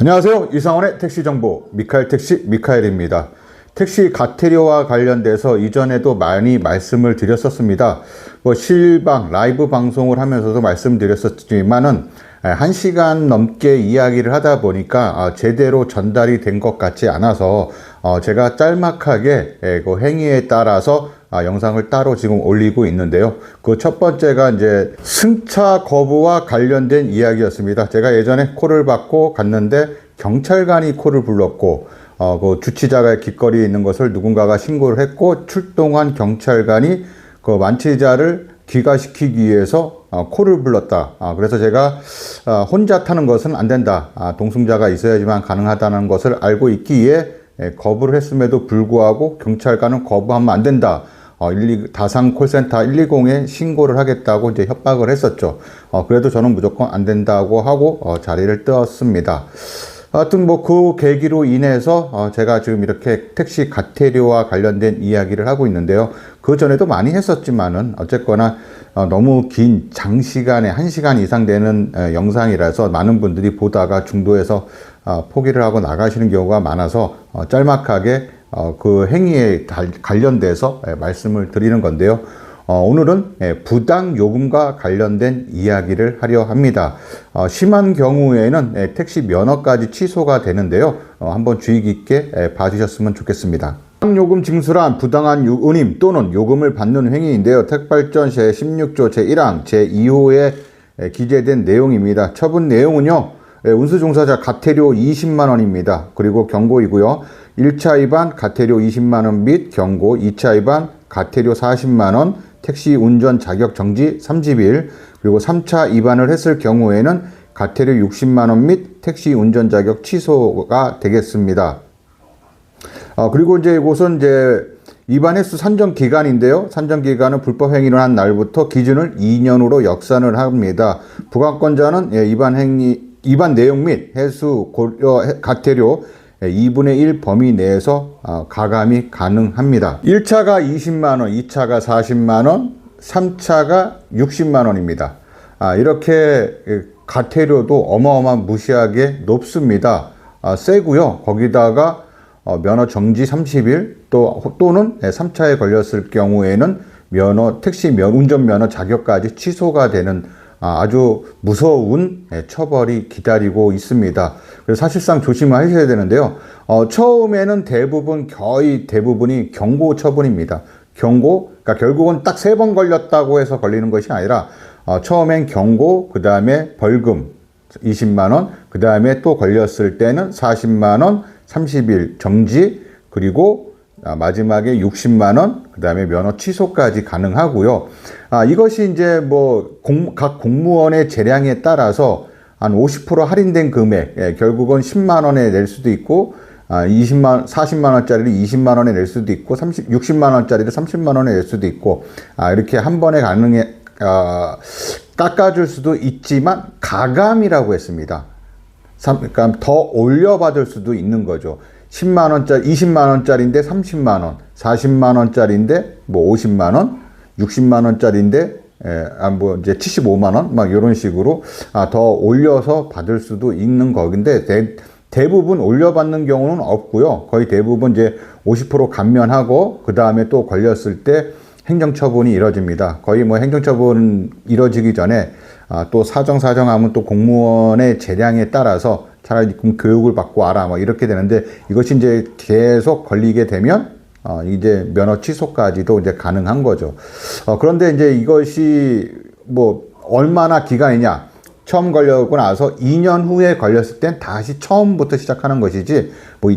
안녕하세요. 이상원의 택시 정보 미카엘 택시 미카엘입니다. 택시 가태료와 관련돼서 이전에도 많이 말씀을 드렸었습니다. 뭐 실방 라이브 방송을 하면서도 말씀드렸었지만은 한 시간 넘게 이야기를 하다 보니까 아, 제대로 전달이 된 것 같지 않아서 어, 제가 짤막하게 예, 그 행위에 따라서 아, 영상을 따로 지금 올리고 있는데요. 그 첫 번째가 이제 승차 거부와 관련된 이야기였습니다. 제가 예전에 콜을 받고 갔는데 경찰관이 콜을 불렀고 어, 그 주치자가 길거리에 있는 것을 누군가가 신고를 했고 출동한 경찰관이 그 만취자를 귀가시키기 위해서 어, 콜을 불렀다. 아, 그래서 제가 어, 혼자 타는 것은 안 된다. 아, 동승자가 있어야지만 가능하다는 것을 알고 있기에 예, 거부를 했음에도 불구하고 경찰관은 거부하면 안 된다. 어, 1 다상 콜센터 120에 신고를 하겠다고 이제 협박을 했었죠. 어, 그래도 저는 무조건 안 된다고 하고 어, 자리를 떴습니다. 하여튼 뭐 그 계기로 인해서 어, 제가 지금 이렇게 택시 가태료와 관련된 이야기를 하고 있는데요. 그 전에도 많이 했었지만은 어쨌거나 어, 너무 긴 장시간에 한 시간 이상 되는 에, 영상이라서 많은 분들이 보다가 중도에서 어, 포기를 하고 나가시는 경우가 많아서 어, 짤막하게 어, 그 행위에 달- 관련돼서 에, 말씀을 드리는 건데요. 어, 오늘은 예, 부당 요금과 관련된 이야기를 하려 합니다. 어, 심한 경우에는 예, 택시 면허까지 취소가 되는데요. 어, 한번 주의 깊게 예, 봐주셨으면 좋겠습니다. 부당 요금 징수란 부당한 유- 운임 또는 요금을 받는 행위인데요. 택발전 제16조 제1항 제2호에 기재된 내용입니다. 처분 내용은요. 예, 운수종사자 가태료 20만 원입니다. 그리고 경고이고요. 1차 위반 가태료 20만 원 및 경고, 2차 위반 가태료 40만 원, 택시 운전 자격 정지 30일, 그리고 3차 위반을 했을 경우에는 가태료 60만 원 및 택시 운전 자격 취소가 되겠습니다. 어, 그리고 이제 이곳은 이제 위반 횟수 산정 기간인데요. 산정 기간은 불법 행위를 한 날부터 기준을 2년으로 역산을 합니다. 부가권자는 예, 위반 행위 위반 내용 및 횟수 고려 해- 가태료 예, 2분의 1 범위 내에서 어, 가감이 가능합니다. 1차가 20만 원, 2차가 40만 원, 3차가 60만 원입니다. 아, 이렇게 예, 가태료도 어마어마 무시하게 높습니다. 아, 세고요. 거기다가 어, 면허 정지 30일 또 또는 3차에 걸렸을 경우에는 면허 택시 면 운전 면허 자격까지 취소가 되는 아, 아주 무서운 예, 처벌이 기다리고 있습니다. 그래서 사실상 조심하셔야 되는데요. 어, 처음에는 대부분 거의 대부분이 경고 처분입니다. 경고, 그러니까 결국은 딱 세 번 걸렸다고 해서 걸리는 것이 아니라 어, 처음엔 경고, 그 다음에 벌금 20만 원, 그 다음에 또 걸렸을 때는 40만 원, 30일 정지, 그리고 아, 마지막에 60만 원, 그 다음에 면허 취소까지 가능하고요. 아, 이것이 이제 뭐, 공, 각 공무원의 재량에 따라서 한 50% 할인된 금액, 예, 결국은 10만 원에 낼 수도 있고, 아, 20만, 40만 원짜리를 20만 원에 낼 수도 있고, 30, 60만 원짜리를 30만 원에 낼 수도 있고, 아, 이렇게 한 번에 가능해, 아, 깎아줄 수도 있지만, 가감이라고 했습니다. 삼- 그러니까 더 올려받을 수도 있는 거죠. 10만 원짜리, 20만 원짜리인데 30만 원, 40만 원짜리인데 뭐 50만 원, 60만 원짜리인데 에, 아, 뭐 이제 75만 원, 막 이런 식으로 아, 더 올려서 받을 수도 있는 거긴데 대, 대부분 올려받는 경우는 없고요. 거의 대부분 이제 50% 감면하고 그 다음에 또 걸렸을 때 행정처분이 이뤄집니다. 거의 뭐 행정처분 이뤄지기 전에 아, 또 사정사정하면 또 공무원의 재량에 따라서 차라리 그럼 교육을 받고 와라 뭐 이렇게 되는데 이것이 이제 계속 걸리게 되면 어, 이제 면허 취소까지도 이제 가능한 거죠. 어, 그런데 이제 이것이 뭐 얼마나 기간이냐? 처음 걸려고 나서 2년 후에 걸렸을 땐 다시 처음부터 시작하는 것이지 뭐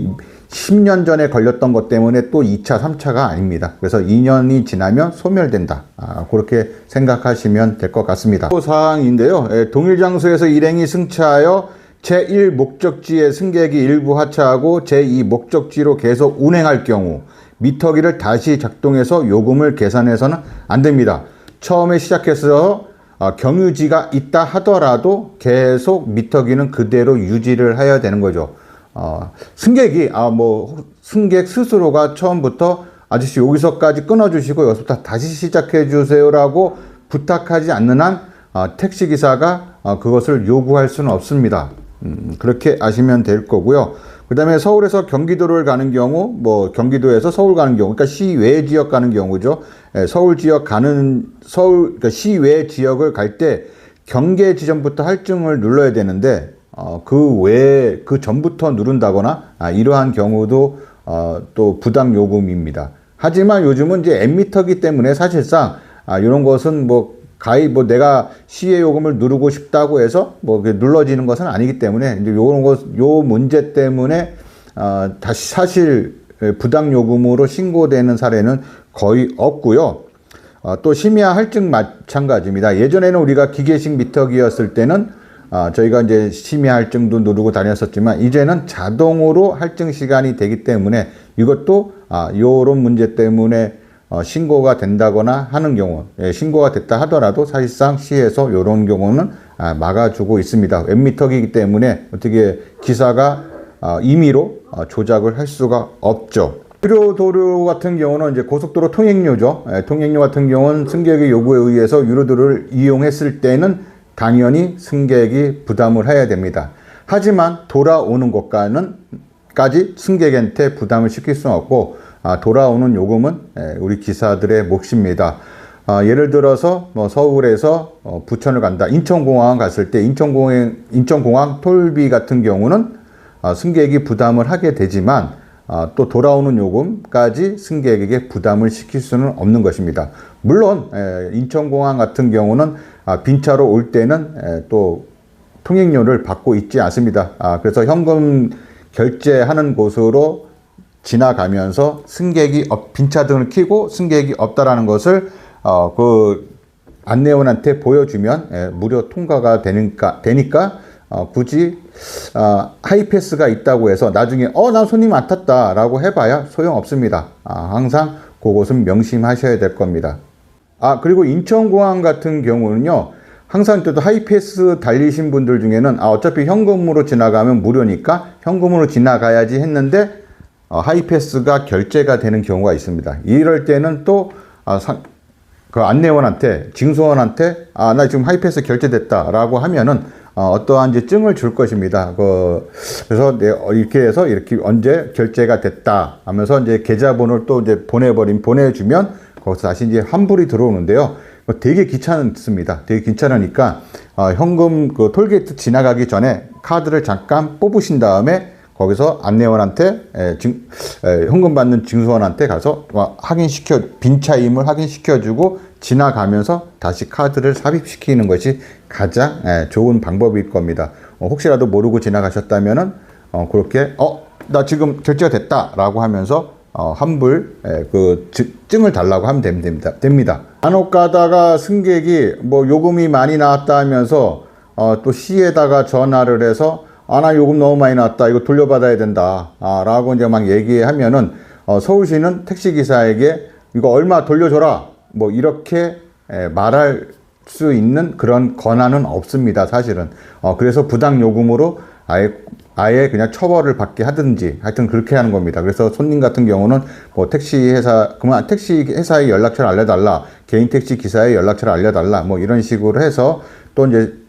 10년 전에 걸렸던 것 때문에 또 2차, 3차가 아닙니다. 그래서 2년이 지나면 소멸된다. 아, 그렇게 생각하시면 될 것 같습니다. 또 사항인데요. 예, 동일 장소에서 일행이 승차하여 제1 목적지의 승객이 일부 하차하고 제2 목적지로 계속 운행할 경우 미터기를 다시 작동해서 요금을 계산해서는 안 됩니다. 처음에 시작해서 어, 경유지가 있다 하더라도 계속 미터기는 그대로 유지를 해야 되는 거죠. 어, 승객이 아 뭐 승객 스스로가 처음부터 아저씨 여기서까지 끊어주시고 여기서부터 다시 시작해 주세요라고 부탁하지 않는 한 어, 택시 기사가 어, 그것을 요구할 수는 없습니다. 음, 그렇게 아시면 될 거고요. 그 다음에 서울에서 경기도를 가는 경우, 뭐 경기도에서 서울 가는 경우, 그러니까 시외 지역 가는 경우죠. 예, 서울 지역 가는 서울 그러니까 시외 지역을 갈 때 경계 지점부터 할증을 눌러야 되는데 어, 그 외에 그 전부터 누른다거나 아, 이러한 경우도 어, 또 부당 요금입니다. 하지만 요즘은 이제 엠미터기 때문에 사실상 아, 이런 것은 뭐 가입 뭐 내가 시의 요금을 누르고 싶다고 해서 뭐 눌러지는 것은 아니기 때문에 이제 요런 것요 문제 때문에 어, 다시 사실 부당 요금으로 신고되는 사례는 거의 없고요. 어, 또 심야 할증 마찬가지입니다. 예전에는 우리가 기계식 미터기였을 때는 아, 저희가 이제 심야 할증도 누르고 다녔었지만 이제는 자동으로 할증 시간이 되기 때문에 이것도 아, 요런 문제 때문에 어, 신고가 된다거나 하는 경우 예, 신고가 됐다 하더라도 사실상 시에서 요런 경우는 아, 막아주고 있습니다. 웹미터기이기 때문에 어떻게 기사가 아, 임의로 아, 조작을 할 수가 없죠. 유료 도로 같은 경우는 이제 고속도로 통행료죠. 예, 통행료 같은 경우는 승객의 요구에 의해서 유료 도로를 이용했을 때는 당연히 승객이 부담을 해야 됩니다. 하지만 돌아오는 곳가는 까지 승객한테 부담을 시킬 수는 없고 아, 돌아오는 요금은 예, 우리 기사들의 몫입니다. 아, 예를 들어서 뭐 서울에서 어, 부천을 간다. 인천공항 갔을 때 인천공항 인천공항 톨비 같은 경우는 아, 승객이 부담을 하게 되지만 아, 또 돌아오는 요금까지 승객에게 부담을 시킬 수는 없는 것입니다. 물론 에, 인천공항 같은 경우는 아, 빈차로 올 때는 에, 또 통행료를 받고 있지 않습니다. 아, 그래서 현금 결제하는 곳으로 지나가면서 승객이 없, 빈차 등을 켜고 승객이 없다라는 것을 어, 그 안내원한테 보여주면 예, 무료 통과가 되니까 되니까 어, 굳이 어, 하이패스가 있다고 해서 나중에 어 난 손님 안 탔다라고 해봐야 소용 없습니다. 아, 항상 그것은 명심하셔야 될 겁니다. 아 그리고 인천공항 같은 경우는요. 항상 또 하이패스 달리신 분들 중에는 아 어차피 현금으로 지나가면 무료니까 현금으로 지나가야지 했는데 어, 하이패스가 결제가 되는 경우가 있습니다. 이럴 때는 또 아, 안내원한테 징수원한테 아 나 지금 하이패스 결제됐다라고 하면은 어, 어떠한 이제 증을 줄 것입니다. 그 그래서 내 어, 이렇게 해서 이렇게 언제 결제가 됐다 하면서 이제 계좌번호를 또 이제 보내버린 보내주면 거기서 다시 이제 환불이 들어오는데요. 뭐 되게 귀찮습니다. 되게 귀찮으니까 어, 현금 그 톨게이트 지나가기 전에 카드를 잠깐 뽑으신 다음에 거기서 안내원한테 에, 증, 에, 현금 받는 징수원한테 가서 와, 확인시켜 빈차임을 확인시켜주고 지나가면서 다시 카드를 삽입시키는 것이 가장 에, 좋은 방법일 겁니다. 어, 혹시라도 모르고 지나가셨다면은 어, 그렇게 어 나 지금 결제가 됐다라고 하면서 어, 환불 에, 그 증- 증을 달라고 하면 됩니다. 됩니다. 간혹 가다가 승객이 뭐 요금이 많이 나왔다 하면서 어, 또 시에다가 전화를 해서 아, 나 요금 너무 많이 나왔다. 이거 돌려받아야 된다. 아, 라고 이제 막 얘기하면은, 어, 서울시는 택시기사에게 이거 얼마 돌려줘라. 뭐, 이렇게 에, 말할 수 있는 그런 권한은 없습니다. 사실은. 어, 그래서 부당 요금으로 아예, 아예 그냥 처벌을 받게 하든지 하여튼 그렇게 하는 겁니다. 그래서 손님 같은 경우는 뭐 택시 회사, 그만 택시 회사의 연락처를 알려달라. 개인 택시 기사의 연락처를 알려달라. 뭐 이런 식으로 해서 또 이제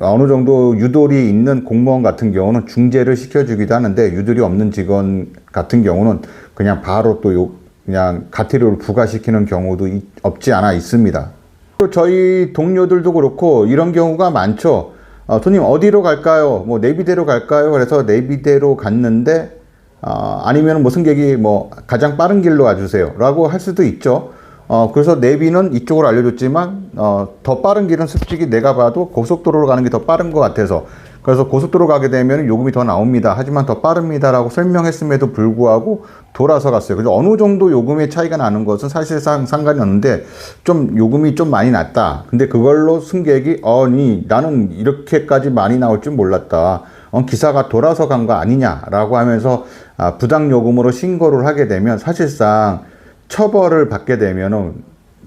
어느 정도 유돌이 있는 공무원 같은 경우는 중재를 시켜주기도 하는데 유돌이 없는 직원 같은 경우는 그냥 바로 또 요, 그냥 가태료를 부과시키는 경우도 이- 없지 않아 있습니다. 또 저희 동료들도 그렇고 이런 경우가 많죠. 어, 손님 어디로 갈까요? 뭐 내비대로 갈까요? 그래서 내비대로 갔는데 아, 아니면 뭐 승객이 뭐 가장 빠른 길로 가주세요라고 할 수도 있죠. 어, 그래서 내비는 이쪽으로 알려줬지만 어, 더 빠른 길은 솔직히 내가 봐도 고속도로로 가는 게 더 빠른 것 같아서 그래서 고속도로 가게 되면 요금이 더 나옵니다. 하지만 더 빠릅니다라고 설명했음에도 불구하고 돌아서 갔어요. 그래서 어느 정도 요금의 차이가 나는 것은 사실상 상관이 없는데 좀 요금이 좀 많이 났다. 근데 그걸로 승객이 아니 나는 이렇게까지 많이 나올 줄 몰랐다. 어, 기사가 돌아서 간 거 아니냐라고 하면서 아, 부당 요금으로 신고를 하게 되면 사실상 처벌을 받게 되면은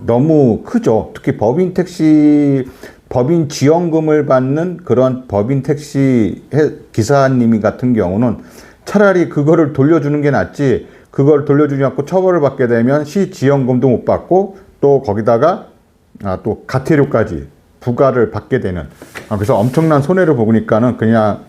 너무 크죠. 특히 법인 택시 법인 지원금을 받는 그런 법인 택시 해- 기사님이 같은 경우는 차라리 그거를 돌려주는 게 낫지 그걸 돌려주지 않고 처벌을 받게 되면 시 지원금도 못 받고 또 거기다가 아, 또 가태료까지 부과를 받게 되는 아, 그래서 엄청난 손해를 보니까는 그냥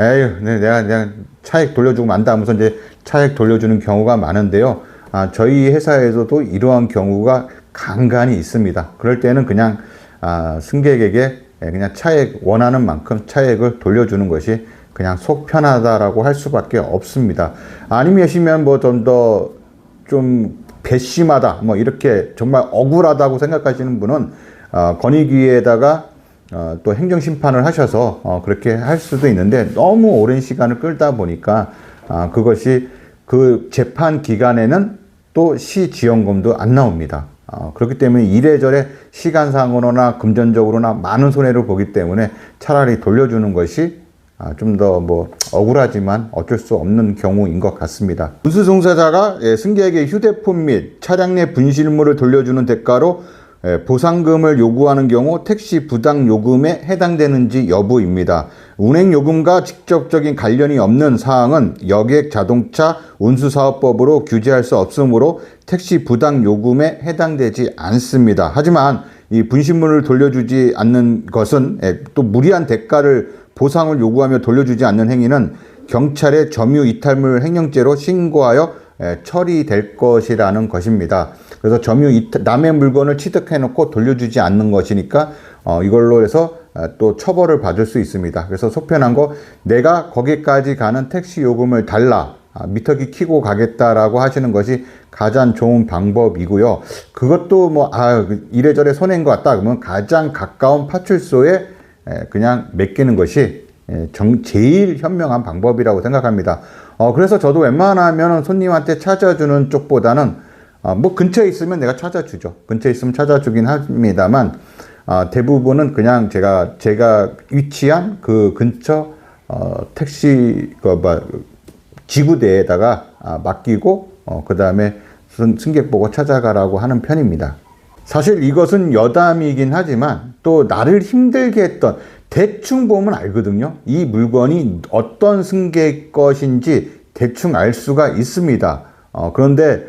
에휴, 네, 내가 그냥 차액 돌려주고 만다 하면서 이제 차액 돌려주는 경우가 많은데요. 아, 저희 회사에서도 이러한 경우가 간간히 있습니다. 그럴 때는 그냥 아, 승객에게 예, 그냥 차액 원하는 만큼 차액을 돌려주는 것이 그냥 속 편하다라고 할 수밖에 없습니다. 아니면 뭐 좀 더 좀 배심하다 뭐 이렇게 정말 억울하다고 생각하시는 분은 어, 권익위에다가 어, 또 행정 심판을 하셔서 어, 그렇게 할 수도 있는데 너무 오랜 시간을 끌다 보니까 아, 그것이 그 재판 기간에는 또 시 지원금도 안 나옵니다. 어, 그렇기 때문에 이래저래 시간상으로나 금전적으로나 많은 손해를 보기 때문에 차라리 돌려주는 것이 아, 좀 더 뭐 억울하지만 어쩔 수 없는 경우인 것 같습니다. 운수종사자가 예, 승객에게 휴대폰 및 차량 내 분실물을 돌려주는 대가로 예, 보상금을 요구하는 경우 택시 부당 요금에 해당되는지 여부입니다. 운행 요금과 직접적인 관련이 없는 사항은 여객 자동차 운수사업법으로 규제할 수 없으므로 택시 부당 요금에 해당되지 않습니다. 하지만 이 분실물을 돌려주지 않는 것은 예, 또 무리한 대가를 보상을 요구하며 돌려주지 않는 행위는 경찰에 점유 이탈물 횡령죄로 신고하여 예, 처리될 것이라는 것입니다. 그래서 점유 남의 물건을 취득해 놓고 돌려주지 않는 것이니까 어, 이걸로 해서 아, 또 처벌을 받을 수 있습니다. 그래서 속편한 거 내가 거기까지 가는 택시 요금을 달라 아, 미터기 키고 가겠다라고 하시는 것이 가장 좋은 방법이고요. 그것도 뭐 아, 이래저래 손해인 것 같다 그러면 가장 가까운 파출소에 에, 그냥 맡기는 것이 에, 정, 제일 현명한 방법이라고 생각합니다. 어, 그래서 저도 웬만하면 손님한테 찾아주는 쪽보다는 어, 뭐 근처에 있으면 내가 찾아주죠. 근처에 있으면 찾아주긴 합니다만 어, 대부분은 그냥 제가 제가 위치한 그 근처 어, 택시 그 뭐, 지구대에다가 아, 맡기고 어, 그 다음에 승객 보고 찾아가라고 하는 편입니다. 사실 이것은 여담이긴 하지만 또 나를 힘들게 했던 대충 보면 알거든요. 이 물건이 어떤 승객 것인지 대충 알 수가 있습니다. 어, 그런데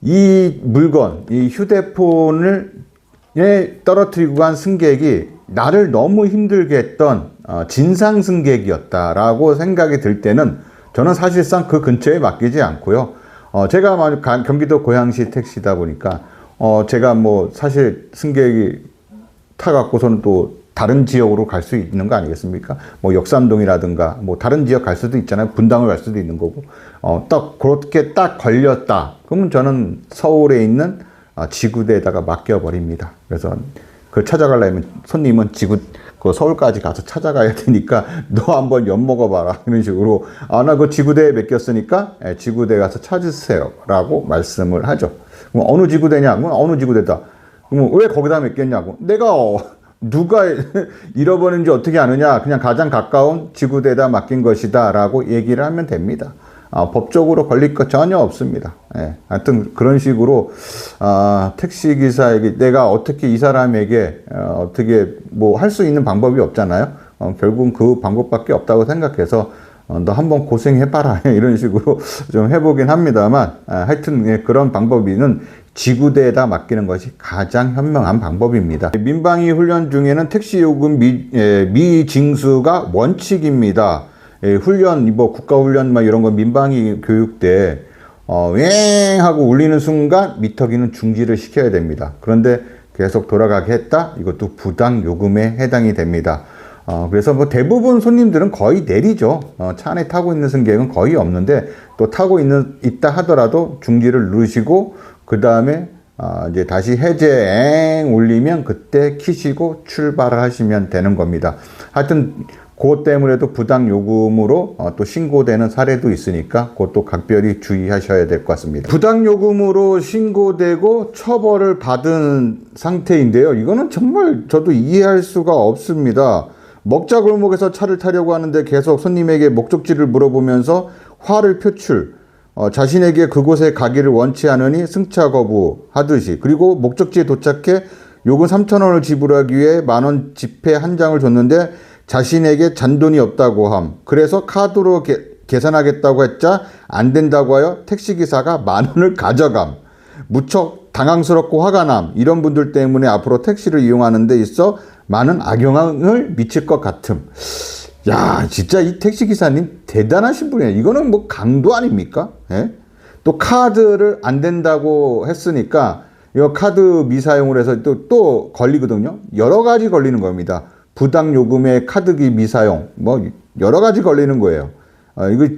이 물건, 이 휴대폰을 에 떨어뜨리고 간 승객이 나를 너무 힘들게 했던 어, 진상 승객이었다라고 생각이 들 때는 저는 사실상 그 근처에 맡기지 않고요. 어, 제가 경기도 고양시 택시다 보니까 어, 제가 뭐 사실 승객이 타갖고서는 또 다른 지역으로 갈 수 있는 거 아니겠습니까? 뭐 역삼동이라든가 뭐 다른 지역 갈 수도 있잖아요. 분당을 갈 수도 있는 거고. 어, 딱 그렇게 딱 걸렸다. 그러면 저는 서울에 있는 아, 지구대에다가 맡겨버립니다. 그래서 그걸 찾아가려면 손님은 지구 그 서울까지 가서 찾아가야 되니까 너 한번 엿 먹어봐라 이런 식으로 아 나 그 지구대에 맡겼으니까 예, 지구대 가서 찾으세요라고 말씀을 하죠. 그럼 어느 지구대냐? 그럼 어느 지구대다. 그럼 왜 거기다 맡겼냐고? 내가 어, 누가 잃어버린지 어떻게 아느냐? 그냥 가장 가까운 지구대에다 맡긴 것이다 라고 얘기를 하면 됩니다. 아, 법적으로 걸릴 것 전혀 없습니다. 예, 하여튼 그런 식으로 아, 택시 기사에게 내가 어떻게 이 사람에게 어, 떻게 뭐 할 수 있는 방법이 없잖아요. 어, 결국은 그 방법밖에 없다고 생각해서 어, 너 한번 고생해봐라 이런 식으로 좀 해보긴 합니다만 아, 하여튼 예, 그런 방법이는 지구대에다 맡기는 것이 가장 현명한 방법입니다. 민방위 훈련 중에는 택시 요금 미, 예, 미징수가 원칙입니다. 예, 훈련, 뭐 국가훈련 막 이런 거 민방위 교육 때 어, 왱 하고 울리는 순간 미터기는 중지를 시켜야 됩니다. 그런데 계속 돌아가게 했다? 이것도 부당 요금에 해당이 됩니다. 어, 그래서 뭐 대부분 손님들은 거의 내리죠. 어, 차 안에 타고 있는 승객은 거의 없는데 또 타고 있는, 있다 하더라도 중지를 누르시고 그 다음에 아, 이제 다시 해제 앵 울리면 그때 키시고 출발을 하시면 되는 겁니다. 하여튼 그것 때문에도 부당 요금으로 어, 또 신고되는 사례도 있으니까 그것도 각별히 주의하셔야 될 것 같습니다. 부당 요금으로 신고되고 처벌을 받은 상태인데요. 이거는 정말 저도 이해할 수가 없습니다. 먹자 골목에서 차를 타려고 하는데 계속 손님에게 목적지를 물어보면서 화를 표출. 어, 자신에게 그곳에 가기를 원치 않으니 승차 거부하듯이 그리고 목적지에 도착해 요금 3천 원을 지불하기 위해 만원 지폐 한 장을 줬는데 자신에게 잔돈이 없다고 함. 그래서 카드로 게- 계산하겠다고 했자 안 된다고 하여 택시기사가 만 원을 가져감. 무척 당황스럽고 화가 남. 이런 분들 때문에 앞으로 택시를 이용하는 데 있어 많은 악영향을 미칠 것 같음. 야, 진짜 이 택시 기사님 대단하신 분이에요. 이거는 뭐 강도 아닙니까? 예? 또 카드를 안 된다고 했으니까 이 카드 미사용을 해서 또, 또 걸리거든요. 여러 가지 걸리는 겁니다. 부당 요금의 카드기 미사용, 뭐 여러 가지 걸리는 거예요. 아, 이거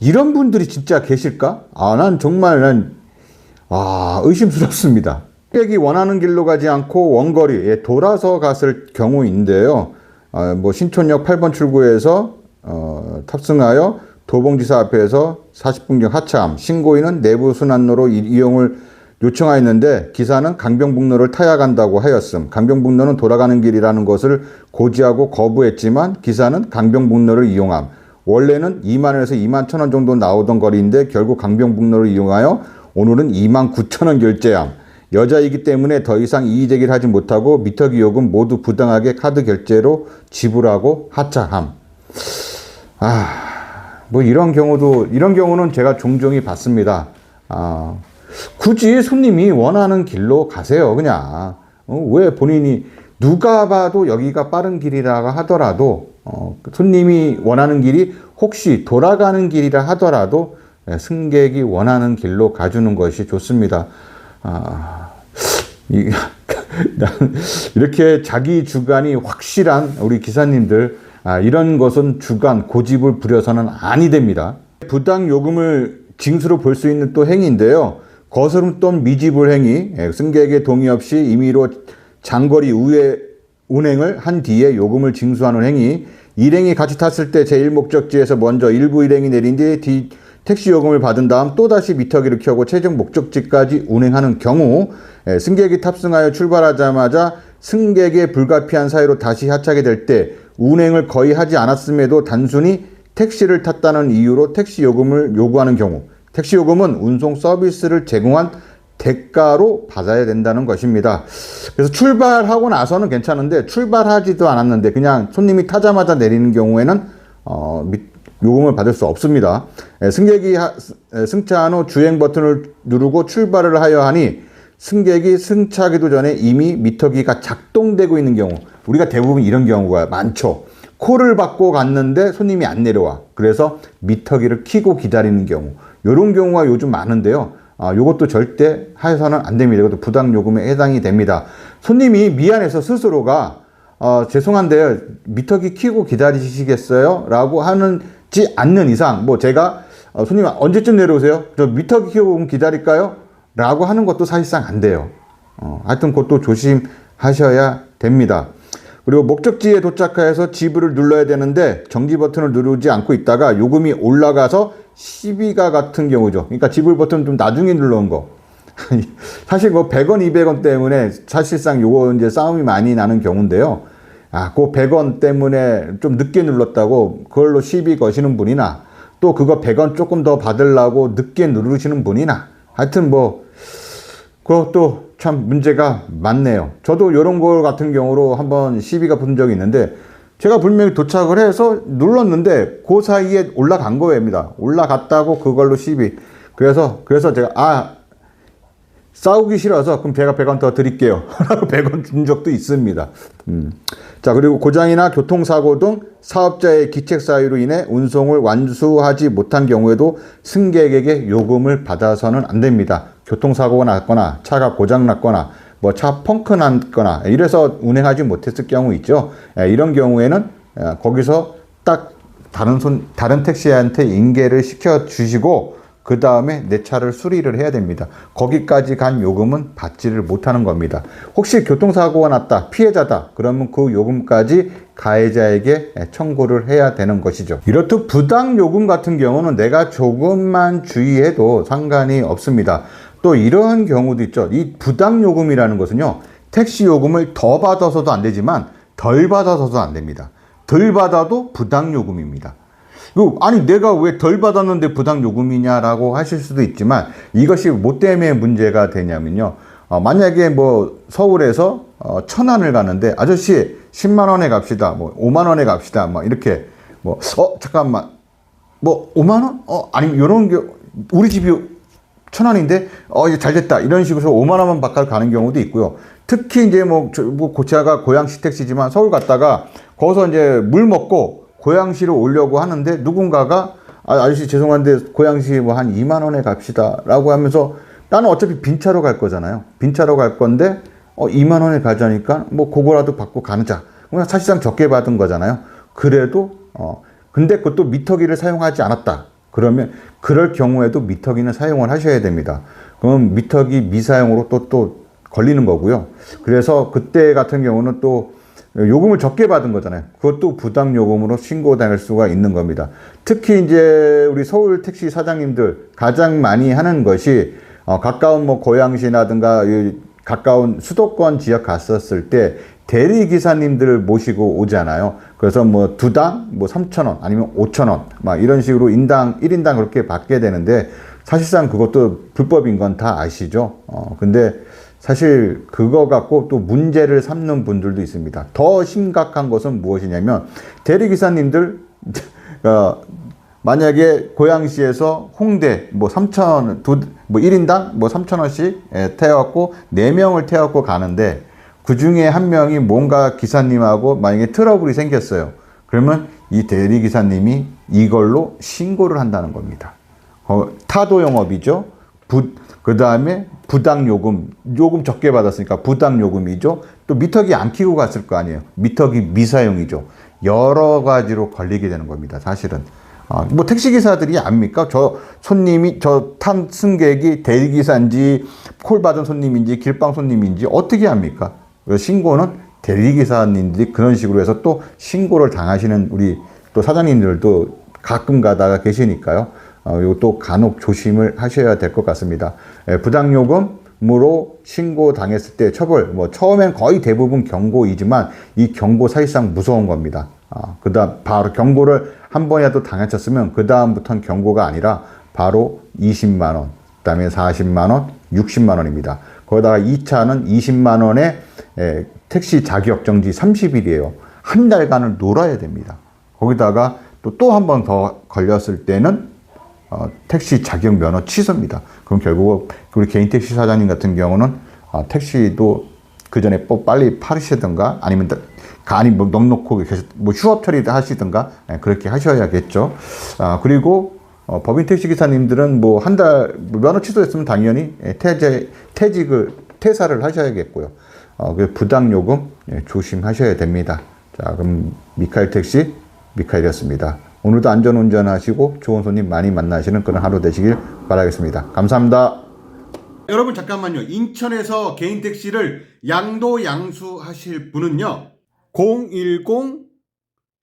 이런 분들이 진짜 계실까? 아, 난 정말 난 아, 의심스럽습니다. 객이 원하는 길로 가지 않고 원거리에 돌아서 갔을 경우인데요. 아, 뭐 신촌역 8번 출구에서 어, 탑승하여 도봉지사 앞에서 40분경 하차함. 신고인은 내부 순환로로 이- 이용을 요청하였는데 기사는 강병북로를 타야 간다고 하였음. 강병북로는 돌아가는 길이라는 것을 고지하고 거부했지만 기사는 강병북로를 이용함. 원래는 2만 원에서 2만 천 원 정도 나오던 거리인데 결국 강병북로를 이용하여 오늘은 2만 9천 원 결제함. 여자이기 때문에 더 이상 이의 제기를 하지 못하고 미터기 요금 모두 부당하게 카드 결제로 지불하고 하차함. 아, 뭐 이런 경우도 이런 경우는 제가 종종이 봤습니다. 아, 굳이 손님이 원하는 길로 가세요, 그냥. 어, 왜 본인이 누가 봐도 여기가 빠른 길이라고 하더라도 어, 손님이 원하는 길이 혹시 돌아가는 길이라 하더라도 예, 승객이 원하는 길로 가주는 것이 좋습니다. 아, 이, 난 이렇게 자기 주관이 확실한 우리 기사님들 아, 이런 것은 주관 고집을 부려서는 아니 됩니다. 부당 요금을 징수로 볼 수 있는 또 행위인데요. 거스름 또는 미지불 행위, 예, 승객의 동의 없이 임의로 장거리 우회 운행을 한 뒤에 요금을 징수하는 행위, 일행이 같이 탔을 때 제1목적지에서 먼저 일부 일행이 내린 뒤뒤 택시 요금을 받은 다음 또다시 미터기를 켜고 최종 목적지까지 운행하는 경우 예, 승객이 탑승하여 출발하자마자 승객의 불가피한 사유로 다시 하차하게 될 때 운행을 거의 하지 않았음에도 단순히 택시를 탔다는 이유로 택시 요금을 요구하는 경우 택시 요금은 운송 서비스를 제공한 대가로 받아야 된다는 것입니다. 그래서 출발하고 나서는 괜찮은데 출발하지도 않았는데 그냥 손님이 타자마자 내리는 경우에는 어, 미- 요금을 받을 수 없습니다. 예, 승객이 하- 에, 승차한 후 주행 버튼을 누르고 출발을 하여 하니 승객이 승차하기도 전에 이미 미터기가 작동되고 있는 경우 우리가 대부분 이런 경우가 많죠. 콜을 받고 갔는데 손님이 안 내려와. 그래서 미터기를 켜고 기다리는 경우. 이런 경우가 요즘 많은데요. 아, 요것도 절대 해서는 안 됩니다. 이것도 부당 요금에 해당이 됩니다. 손님이 미안해서 스스로가 어, 죄송한데요. 미터기 켜고 기다리시겠어요? 라고 하는 지 않는 이상, 뭐 제가 어, 손님 언제쯤 내려오세요? 저 미터기 켜고 기다릴까요? 라고 하는 것도 사실상 안 돼요. 어, 하여튼 그것도 조심하셔야 됩니다. 그리고 목적지에 도착해서 지불을 눌러야 되는데 정지 버튼을 누르지 않고 있다가 요금이 올라가서 시비가 같은 경우죠. 그러니까 지불 버튼 좀 나중에 눌러온 거. 사실 뭐 100원, 200원 때문에 사실상 요거 이제 싸움이 많이 나는 경우인데요. 아, 그 100원 때문에 좀 늦게 눌렀다고 그걸로 시비 거시는 분이나 또 그거 100원 조금 더 받으려고 늦게 누르시는 분이나 하여튼 뭐 그것도 참 문제가 많네요. 저도 이런 거 같은 경우로 한번 시비가 붙은 적이 있는데 제가 분명히 도착을 해서 눌렀는데 그 사이에 올라간 거입니다. 올라갔다고 그걸로 시비. 그래서 그래서 제가 아 싸우기 싫어서 그럼 제가 100원 더 드릴게요. 라고 100원 준 적도 있습니다. 음. 자, 그리고 고장이나 교통사고 등 사업자의 기책 사유로 인해 운송을 완수하지 못한 경우에도 승객에게 요금을 받아서는 안 됩니다. 교통사고가 났거나 차가 고장 났거나 뭐 차 펑크 났거나 이래서 운행하지 못했을 경우 있죠. 예, 이런 경우에는 예, 거기서 딱 다른 손 다른 택시한테 인계를 시켜 주시고 그 다음에 내 차를 수리를 해야 됩니다. 거기까지 간 요금은 받지를 못하는 겁니다. 혹시 교통사고가 났다, 피해자다, 그러면 그 요금까지 가해자에게 청구를 해야 되는 것이죠. 이렇듯 부당 요금 같은 경우는 내가 조금만 주의해도 상관이 없습니다. 또 이러한 경우도 있죠. 이 부당 요금이라는 것은요, 택시 요금을 더 받아서도 안 되지만 덜 받아서도 안 됩니다. 덜 받아도 부당 요금입니다. 그, 아니 내가 왜 덜 받았는데 부당 요금이냐라고 하실 수도 있지만 이것이 뭐 때문에 문제가 되냐면요. 어, 만약에 뭐 서울에서 어, 천안을 가는데 아저씨 10만 원에 갑시다. 뭐 5만 원에 갑시다. 뭐 이렇게 뭐 어 잠깐만 뭐 5만 원? 어 아니면 이런 게 우리 집이 천안인데 어 이제 잘 됐다 이런 식으로 5만 원만 바꿔 가는 경우도 있고요. 특히 이제 뭐, 저, 뭐 고차가 고양시 택시지만 서울 갔다가 거기서 이제 물 먹고 고양시를 오려고 하는데 누군가가 아, 아저씨 죄송한데 고양시 뭐 한 2만 원에 갑시다라고 하면서 나는 어차피 빈 차로 갈 거잖아요. 빈 차로 갈 건데 어 2만 원에 가자니까 뭐 그거라도 받고 가자. 그냥 사실상 적게 받은 거잖아요. 그래도 어 근데 그것도 미터기를 사용하지 않았다. 그러면 그럴 경우에도 미터기는 사용을 하셔야 됩니다. 그럼 미터기 미사용으로 또또 걸리는 거고요. 그래서 그때 같은 경우는 또 요금을 적게 받은 거잖아요. 그것도 부당 요금으로 신고당할 수가 있는 겁니다. 특히 이제 우리 서울 택시 사장님들 가장 많이 하는 것이 어, 가까운 뭐 고양시라든가 이 가까운 수도권 지역 갔었을 때 대리 기사님들을 모시고 오잖아요. 그래서 뭐 두당 뭐 3,000원 아니면 5,000원 막 이런 식으로 인당 1인당 그렇게 받게 되는데 사실상 그것도 불법인 건 다 아시죠? 어 근데 사실 그거 갖고 또 문제를 삼는 분들도 있습니다. 더 심각한 것은 무엇이냐면 대리 기사님들 어, 만약에 고양시에서 홍대 뭐 3천 두뭐 1인당 뭐 3천 원씩 예, 태워갖고 4명을 태워갖고 가는데 그 중에 한 명이 뭔가 기사님하고 만약에 트러블이 생겼어요. 그러면 이 대리 기사님이 이걸로 신고를 한다는 겁니다. 어, 타도 영업이죠. 부, 그 다음에 부당 요금, 요금 적게 받았으니까 부당 요금이죠. 또 미터기 안 키고 갔을 거 아니에요. 미터기 미사용이죠. 여러 가지로 걸리게 되는 겁니다. 사실은. 아, 뭐 택시기사들이 압니까? 저 손님이, 저 탄 승객이 대리기사인지 콜 받은 손님인지 길방 손님인지 어떻게 합니까? 그래서 신고는 대리기사님들이 그런 식으로 해서 또 신고를 당하시는 우리 또 사장님들도 가끔 가다가 계시니까요. 어, 이것도 간혹 조심을 하셔야 될 것 같습니다. 예, 부당요금으로 신고 당했을 때 처벌, 뭐 처음엔 거의 대부분 경고이지만 이 경고 사실상 무서운 겁니다. 아, 그 다음 바로 경고를 한 번이라도 당하셨으면 그 다음부터는 경고가 아니라 바로 20만 원, 그 다음에 40만 원, 60만 원입니다. 거기다가 2차는 20만 원의 에, 택시 자격 정지 30일이에요. 한 달간을 놀아야 됩니다. 거기다가 또 또 한 번 더 걸렸을 때는 어, 택시 자격 면허 취소입니다. 그럼 결국 우리 개인 택시 사장님 같은 경우는 어, 택시도 그 전에 뭐 빨리 팔으시든가 아니면 간이 뭐 넉넉고 계속 뭐 휴업 처리 하시든가 예, 그렇게 하셔야겠죠. 아, 그리고 어, 법인 택시 기사님들은 뭐 한 달 면허 취소했으면 당연히 예, 퇴직 퇴직을 퇴사를 하셔야겠고요. 어, 그 부당 요금 예, 조심하셔야 됩니다. 자, 그럼 미카엘 택시 미카엘이었습니다. 오늘도 안전 운전 하시고 좋은 손님 많이 만나시는 그런 하루 되시길 바라겠습니다. 감사합니다. 여러분 잠깐만요. 인천에서 개인 택시를 양도 양수 하실 분은요. 010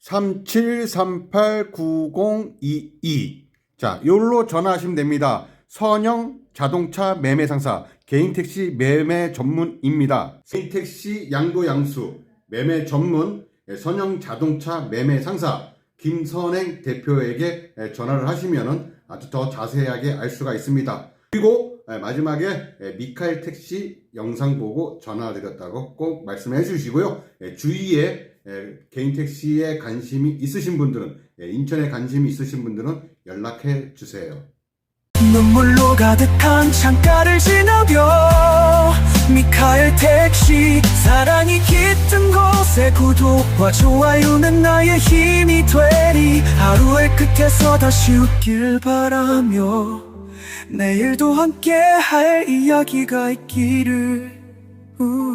37389022 자, 요로 전화하시면 됩니다. 선영 자동차 매매 상사 개인 택시 매매 전문입니다. 개인 택시 양도 양수 매매 전문 선영 자동차 매매 상사 김선행 대표에게 전화를 하시면은 아주 더 자세하게 알 수가 있습니다. 그리고 마지막에 미카엘 택시 영상 보고 전화 드렸다고 꼭 말씀해 주시고요. 주위에 개인 택시에 관심이 있으신 분들은 인천에 관심이 있으신 분들은 연락해 주세요. 눈물로 가득한 창가를 지나며 미카엘 택시. 사랑이 깃든 곳에 구독과 좋아요는 나의 힘이 되리. 하루의 끝에서 다시 웃길 바라며 내일도 함께 할 이야기가 있기를. 우.